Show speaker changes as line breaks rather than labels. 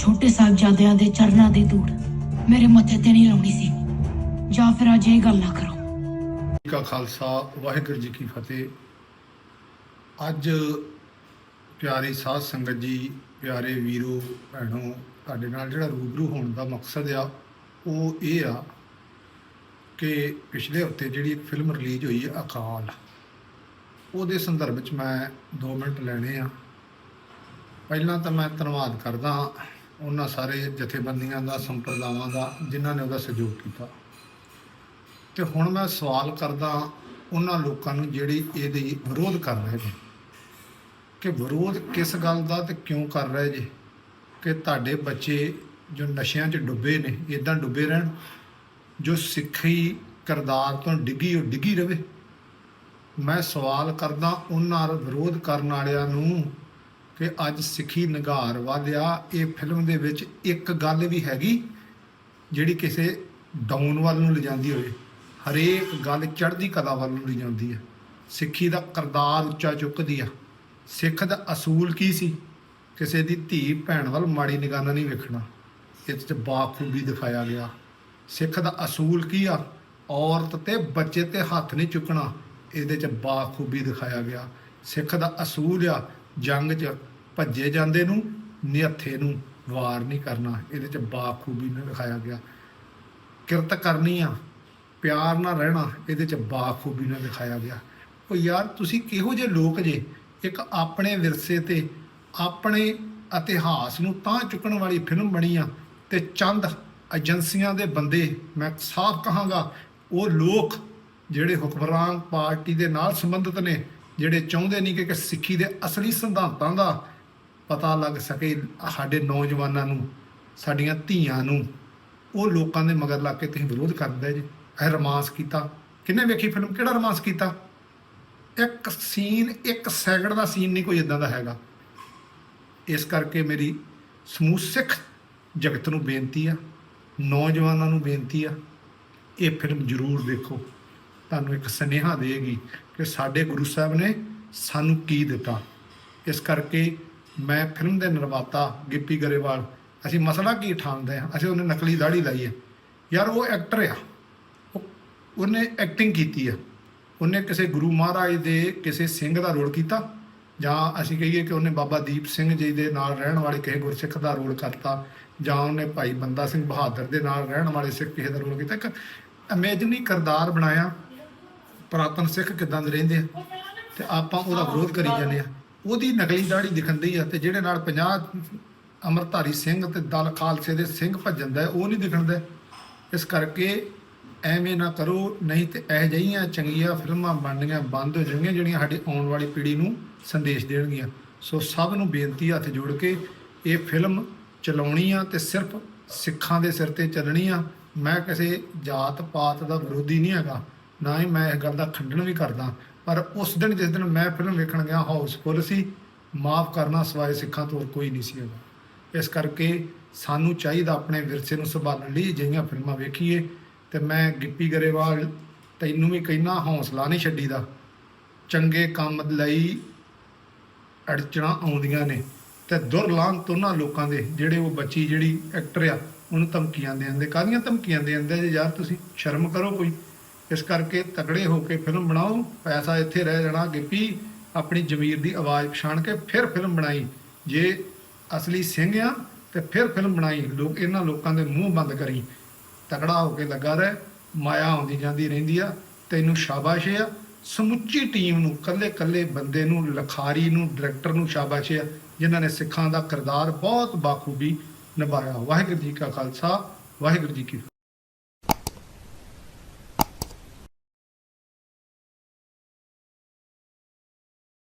ਛੋਟੇ ਸਾਹਿਬਜ਼ਾਦਿਆਂ ਦੇ ਚਰਨਾਂ ਦੀ ਧੂੜ ਮੇਰੇ ਮੱਥੇ ਤੇ ਨਹੀਂ ਲਾਉਣੀ ਸੀ। ਜਾਂ ਫਿਰ ਅੱਜ ਇਹ ਗੱਲ ਨਾ ਕਰੋ।
ਕਾ ਖਾਲਸਾ, ਵਾਹਿਗੁਰੂ ਜੀ ਕੀ ਫਤਿਹ। ਅੱਜ ਪਿਆਰੀ ਸਾਧ ਸੰਗਤ ਜੀ, ਪਿਆਰੇ ਵੀਰੋ, ਭੈਣੋ, ਤੁਹਾਡੇ ਨਾਲ ਜਿਹੜਾ ਰੂਬਰੂ ਹੋਣ ਦਾ ਮਕਸਦ ਆ, ਉਹ ਇਹ ਆ ਕਿ ਪਿਛਲੇ ਹਫ਼ਤੇ ਜਿਹੜੀ ਇੱਕ ਫਿਲਮ ਰਿਲੀਜ਼ ਹੋਈ ਹੈ ਅਕਾਲ। ਉਹਦੇ ਸੰਦਰਭ ਵਿੱਚ ਮੈਂ 2 ਮਿੰਟ ਲੈਣੇ ਆ। ਪਹਿਲਾਂ ਤਾਂ ਮੈਂ ਧੰਨਵਾਦ ਕਰਦਾ ਹਾਂ ਉਹਨਾਂ ਸਾਰੇ ਜਥੇਬੰਦੀਆਂ ਦਾ, ਸੰਪਰਦਾਵਾਂ ਦਾ, ਜਿਨ੍ਹਾਂ ਨੇ ਉਹਦਾ ਸਹਿਯੋਗ ਕੀਤਾ। ਤੇ ਹੁਣ ਮੈਂ ਸਵਾਲ ਕਰਦਾ ਉਹਨਾਂ ਲੋਕਾਂ ਨੂੰ ਜਿਹੜੀ ਇਹਦੀ ਵਿਰੋਧ ਕਰ ਰਹੇ ਨੇ। ਕਿ ਵਿਰੋਧ ਕਿਸ ਗੱਲ ਦਾ ਤੇ ਕਿਉਂ ਕਰ ਰਹੇ ਜੇ? ਕਿ ਤੁਹਾਡੇ ਬੱਚੇ ਜੋ ਨਸ਼ਿਆਂ 'ਚ ਡੁੱਬੇ ਨੇ ਇਦਾਂ ਡੁੱਬੇ ਰਹਿਣ, ਜੋ ਸਿੱਖੀ ਕਰਦਾਰ ਤੋਂ ਡਿੱਗੀ, ਉਹ ਡਿੱਗੀ ਰਵੇ? ਮੈਂ ਸਵਾਲ ਕਰਦਾ ਉਹਨਾਂ ਵਿਰੋਧ ਕਰਨ ਵਾਲਿਆਂ ਨੂੰ ਕਿ ਅੱਜ ਸਿੱਖੀ ਨਿਗਾਰ ਵਧਿਆ। ਇਹ ਫਿਲਮ ਦੇ ਵਿੱਚ ਇੱਕ ਗੱਲ ਵੀ ਹੈਗੀ, ਜਿਹੜੀ ਕਿਸੇ ਡਾਊਨ ਵੱਲ ਨੂੰ ਲਿਜਾਂਦੀ ਹੋਵੇ। ਹਰੇਕ ਗੱਲ ਚੜ੍ਹਦੀ ਕਲਾ ਵੱਲ ਨੂੰ ਲਿਜਾਂਦੀ ਹੈ ਸਿੱਖੀ ਦਾ ਕਰਦਾਰ ਉੱਚਾ ਚੁੱਕਦੀ ਆ। ਸਿੱਖ ਦਾ ਅਸੂਲ ਕੀ ਸੀ? ਕਿਸੇ ਦੀ ਧੀ ਭੈਣ ਵੱਲ ਮਾੜੀ ਨਿਗਾਹ ਨਾਲ ਨਹੀਂ ਵੇਖਣਾ। ਇਹ 'ਚ ਬਾਖੂਬੀ ਦਿਖਾਇਆ ਗਿਆ। ਸਿੱਖ ਦਾ ਅਸੂਲ ਕੀ ਆ? ਔਰਤ ਤੇ ਬੱਚੇ ਤੇ ਹੱਥ ਨਹੀਂ ਚੁੱਕਣਾ। ਇਹਦੇ 'ਚ ਬਾਖੂਬੀ ਦਿਖਾਇਆ ਗਿਆ। ਸਿੱਖ ਦਾ ਅਸੂਲ ਆ ਜੰਗ 'ਚ ਭੱਜੇ ਜਾਂਦੇ ਨੂੰ ਨਿਹੱਥੇ ਨੂੰ, ਵਾਰ ਨਹੀਂ ਕਰਨਾ। ਇਹਦੇ 'ਚ ਬਾਖੂਬੀ ਨਾਲ ਦਿਖਾਇਆ ਗਿਆ। ਕਿਰਤ ਕਰਨੀ ਆ, ਪਿਆਰ ਨਾਲ ਰਹਿਣਾ, ਇਹਦੇ 'ਚ ਬਾਖੂਬੀ ਨਾਲ ਦਿਖਾਇਆ ਗਿਆ। ਉਹ ਯਾਰ, ਤੁਸੀਂ ਕਿਹੋ ਜਿਹੇ ਲੋਕ ਜੇ? ਇੱਕ ਆਪਣੇ ਵਿਰਸੇ ਤੇ, ਆਪਣੇ ਇਤਿਹਾਸ ਨੂੰ ਤਾਂ ਚੁੱਕਣ ਵਾਲੀ ਫਿਲਮ ਬਣੀ ਆ, ਤੇ ਚੰਦ ਏਜੰਸੀਆਂ ਦੇ ਬੰਦੇ, ਮੈਂ ਸਾਫ਼ ਕਹਾਂਗਾ, ਉਹ ਲੋਕ ਜਿਹੜੇ ਹੁਕਮਰਾਨ ਪਾਰਟੀ ਦੇ ਨਾਲ ਸੰਬੰਧਿਤ ਨੇ, ਜਿਹੜੇ ਚਾਹੁੰਦੇ ਨਹੀਂ ਕਿ ਸਿੱਖੀ ਦੇ ਅਸਲੀ ਸਿਧਾਂਤਾਂ ਦਾ ਪਤਾ ਲੱਗ ਸਕੇ ਸਾਡੇ ਨੌਜਵਾਨਾਂ ਨੂੰ, ਸਾਡੀਆਂ ਧੀਆਂ ਨੂੰ। ਉਹ ਲੋਕਾਂ ਦੇ ਮਗਰ ਲੱਗ ਕੇ ਤੁਸੀਂ ਵਿਰੋਧ ਕਰਦੇ ਜੀ। ਇਹ ਰੋਮਾਂਸ ਕੀਤਾ। ਕਿੰਨੇ ਵੇਖੀ ਫਿਲਮ ਕਿਹੜਾ ਰੋਮਾਂਸ ਕੀਤਾ? ਇੱਕ ਸੀਨ ਇੱਕ ਸੈਕਿੰਡ ਦਾ ਸੀਨ ਨਹੀਂ ਕੋਈ ਇਦਾਂ ਦਾ ਹੈਗਾ। ਇਸ ਕਰਕੇ ਮੇਰੀ ਸਮੂਹ ਸਿੱਖ ਜਗਤ ਨੂੰ ਬੇਨਤੀ ਆ, ਨੌਜਵਾਨਾਂ ਨੂੰ ਬੇਨਤੀ ਆ, ਇਹ ਫਿਲਮ ਜ਼ਰੂਰ ਦੇਖੋ। ਤੁਹਾਨੂੰ ਇੱਕ ਸੁਨੇਹਾ ਦੇਗੀ ਕਿ ਸਾਡੇ ਗੁਰੂ ਸਾਹਿਬ ਨੇ ਸਾਨੂੰ ਕੀ ਦਿੱਤਾ। ਇਸ ਕਰਕੇ ਮੈਂ ਫਿਲਮ ਦੇ ਨਿਰਮਾਤਾ ਗਿੱਪੀ ਗਰੇਵਾਲ। ਅਸੀਂ ਮਸਲਾ ਕੀ ਠਾਣਦੇ ਆ ਅਸੀਂ ਉਹਨੇ ਨਕਲੀ ਦਾੜੀ ਲਾਈ ਹੈ। ਯਾਰ ਉਹ ਐਕਟਰ ਆ। ਉਹ- ਉਹਨੇ ਐਕਟਿੰਗ ਕੀਤੀ ਆ। ਉਹਨੇ ਕਿਸੇ ਗੁਰੂ ਮਹਾਰਾਜ ਦੇ ਕਿਸੇ ਸਿੰਘ ਦਾ ਰੋਲ ਕੀਤਾ। ਜਾਂ ਅਸੀਂ ਕਹੀਏ ਕਿ ਉਹਨੇ ਬਾਬਾ ਦੀਪ ਸਿੰਘ ਜੀ ਦੇ ਨਾਲ ਰਹਿਣ ਵਾਲੇ ਕਿਸੇ ਗੁਰਸਿੱਖ ਦਾ ਰੋਲ ਕਰਤਾ। ਜਾਂ ਉਹਨੇ ਭਾਈ ਬੰਦਾ ਸਿੰਘ ਬਹਾਦਰ ਦੇ ਨਾਲ ਰਹਿਣ ਵਾਲੇ ਸਿੱਖ ਕਿਸੇ ਦਾ ਰੋਲ ਕੀਤਾ। ਇੱਕ ਇਮੇਜਿਨਰੀ ਕਿਰਦਾਰ ਬਣਾਇਆ। ਪੁਰਾਤਨ ਸਿੱਖ ਕਿਦਾਂ ਦੇ ਰਹਿੰਦੇ ਆ? ਤੇ ਆਪਾਂ ਉਹਦਾ ਵਿਰੋਧ ਕਰੀ ਜਾਂਦੇ ਆ। ਉਹਦੀ ਨਕਲੀ ਦਾੜੀ ਦਿਖੰਦੀ ਆ ਤੇ ਜਿਹੜੇ ਨਾਲ 50 ਅਮਰਧਾਰੀ ਸਿੰਘ ਤੇ ਦਲ ਖਾਲਸੇ ਦੇ ਸਿੰਘ ਭੱਜਣ ਦਾ, ਉਹ ਨਹੀਂ ਦਿਖਣਦਾ ਇਸ ਕਰਕੇ ਐਵੇਂ ਨਾ ਕਰੋ, ਨਹੀਂ ਤੇ ਇਹ ਜਿਹੀਆਂ ਚੰਗੀਆਂ ਫਿਲਮਾਂ ਬਣਨੀਆਂ ਬੰਦ ਹੋ ਜਾਣਗੀਆਂ ਜਿਹੜੀਆਂ ਸਾਡੀ ਆਉਣ ਵਾਲੀ ਪੀੜ੍ਹੀ ਨੂੰ ਸੰਦੇਸ਼ ਦੇਣਗੀਆਂ। ਸੋ ਸਭ ਨੂੰ ਬੇਨਤੀ ਹੱਥ ਜੋੜ ਕੇ ਇਹ ਫਿਲਮ ਚਲਾਉਣੀ ਆ ਤੇ ਸਿਰਫ ਸਿੱਖਾਂ ਦੇ ਸਿਰ ਤੇ ਚੱਲਣੀ ਆ। ਮੈਂ ਕਿਸੇ ਜਾਤ ਪਾਤ ਦਾ ਵਿਰੋਧੀ ਨਹੀਂ ਹੈਗਾ। ਨਾ ਹੀ ਮੈਂ ਇਸ ਗੱਲ ਦਾ ਖੰਡਨ ਵੀ ਕਰਦਾ। ਪਰ ਉਸ ਦਿਨ ਜਿਸ ਦਿਨ ਮੈਂ ਫਿਲਮ ਵੇਖਣ ਗਿਆ ਹਾਊਸਫੁੱਲ ਸੀ। ਮਾਫ ਕਰਨਾ ਸਵਾਏ ਸਿੱਖਾਂ ਤੋਂ ਕੋਈ ਨਹੀਂ ਸੀ ਹੈਗਾ। ਇਸ ਕਰਕੇ ਸਾਨੂੰ ਚਾਹੀਦਾ ਆਪਣੇ ਵਿਰਸੇ ਨੂੰ ਸੰਭਾਲਣ ਲਈ ਅਜਿਹੀਆਂ ਫਿਲਮਾਂ ਵੇਖੀਏ। ਤੇ ਮੈਂ ਗਿੱਪੀ ਗਰੇਵਾਲ, ਤੈਨੂੰ ਵੀ ਕਹਿਣਾ ਹੌਸਲਾ ਨਹੀਂ ਛੱਡੀਦਾ। ਚੰਗੇ ਕੰਮ ਲਈ ਅੜਚਣਾ ਆਉਂਦੀਆਂ ਨੇ। ਤੇ ਦੁਰਲਾਂਤ ਉਹਨਾਂ ਲੋਕਾਂ ਦੇ ਜਿਹੜੇ ਉਹ ਬੱਚੀ ਜਿਹੜੀ ਐਕਟਰ ਆ, ਉਹਨੂੰ ਧਮਕੀਆਂ ਦੇਣ ਦੇ। ਕਾਹਦੀਆਂ ਧਮਕੀਆਂ ਦੇਂਦੇ ਜੇ ਯਾਰ ਤੁਸੀਂ? ਸ਼ਰਮ ਕਰੋ ਕੋਈ। ਇਸ ਕਰਕੇ ਤਗੜੇ ਹੋ ਕੇ ਫਿਲਮ ਬਣਾਓ, ਪੈਸਾ ਇੱਥੇ ਰਹਿ ਜਾਣਾ। ਗਿੱਪੀ ਆਪਣੀ ਜ਼ਮੀਰ ਦੀ ਆਵਾਜ਼ ਪਛਾਣ ਕੇ ਫਿਰ ਫਿਲਮ ਬਣਾਈ। ਜੇ ਅਸਲੀ ਸਿੰਘ ਆ, ਤੇ ਫਿਰ ਫਿਲਮ ਬਣਾਈ। ਲੋਕ ਇਹਨਾਂ ਲੋਕਾਂ ਦੇ ਮੂੰਹ ਬੰਦ ਕਰੀ। ਤਕੜਾ ਹੋ ਕੇ ਲੱਗਾ ਰਹਿ, ਮਾਇਆ ਆਉਂਦੀ ਜਾਂਦੀ ਰਹਿੰਦੀ ਆ, ਤੈਨੂੰ ਸ਼ਾਬਾਸ਼ ਆ। ਸਮੁੱਚੀ ਟੀਮ ਨੂੰ ਕੱਲੇ ਕੱਲੇ ਬੰਦੇ ਨੂੰ, ਲਖਾਰੀ ਨੂੰ, ਡਾਇਰੈਕਟਰ ਨੂੰ ਸ਼ਾਬਾਸ਼ ਆ, ਜਿਨ੍ਹਾਂ ਨੇ ਸਿੱਖਾਂ ਦਾ ਕਿਰਦਾਰ ਬਹੁਤ ਬਾਖੂਬੀ ਨਿਭਾਇਆ। ਵਾਹਿਗੁਰੂ ਜੀ ਕਾ ਖਾਲਸਾ, ਵਾਹਿਗੁਰੂ ਜੀ ਕੀ